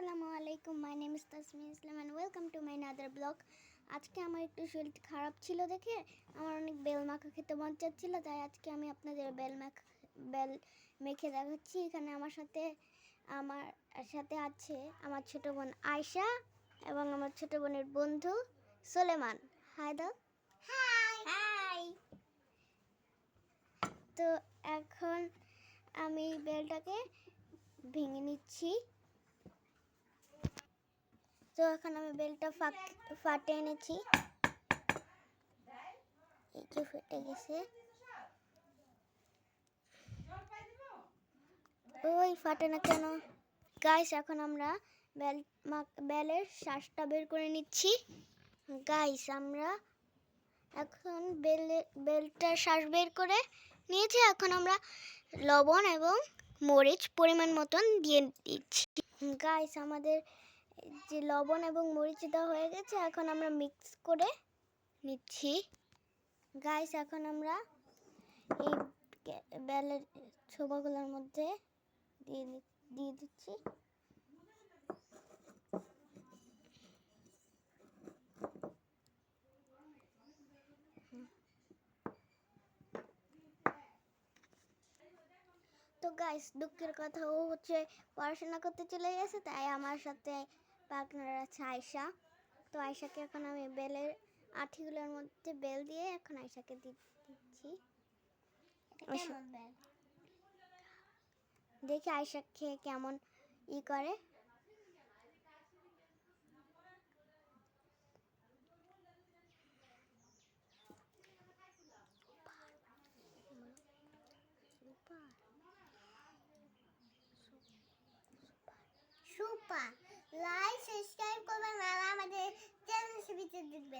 আসসালামু আলাইকুম my name is Tasmin Islam and welcome to my another blog আজকে আমার একটু শরীর খারাপ ছিল দেখে আমার অনেক বেল মাখা খেতে মন চাচ্ছিল তাই আজকে আমি আপনাদের বেল মাখা বেল মেখে দেখাচ্ছি। এখানে আমার সাথে আমার সাথে আছে আমার ছোট বোন আয়শা এবং আমার ছোট বোনের বন্ধু সোলেমান। হাই দাও হাই হাই তো এখন আমি বেলটাকে ভেঙে নিচ্ছি। তো এখন আমি বেলটা ফাটে এনেছি। এই যে ফেটে গেছে। ওই ফাটে না কেন? গাইস এখন আমরা বেল বেলের শ্বাসটা বের করে নিচ্ছি। গাইস আমরা এখন বেলে, বেলটার শ্বাস বের করে নিয়েছি। এখন আমরা লবণ এবং মরিচ পরিমাণ মতন দিয়ে দিচ্ছি। গাইস আমাদের যে লবণ এবং মরিচ দেওয়া হয়ে গেছে, এখন আমরা মিক্স করে নিচ্ছি। গাইস এখন আমরা এই বেলের ছোবাগুলোর মধ্যে দিয়ে দিয়ে দিচ্ছি। তো গাইস দুঃখের কথা ও হচ্ছে পড়াশোনা করতে চলে গেছে তাই আমার সাথে পার্টনার আছে আয়শা। তো আয়শাকে এখন আমি বেলের আঠিগুলোর মধ্যে বেল দিয়ে এখন আয়শাকে দি- দিচ্ছি। দেখি আয়শা খেয়ে কেমন ই করে।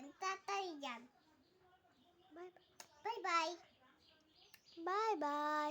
দেখবেন তাড়াতাড়ি যান বাই বাই বাই বাই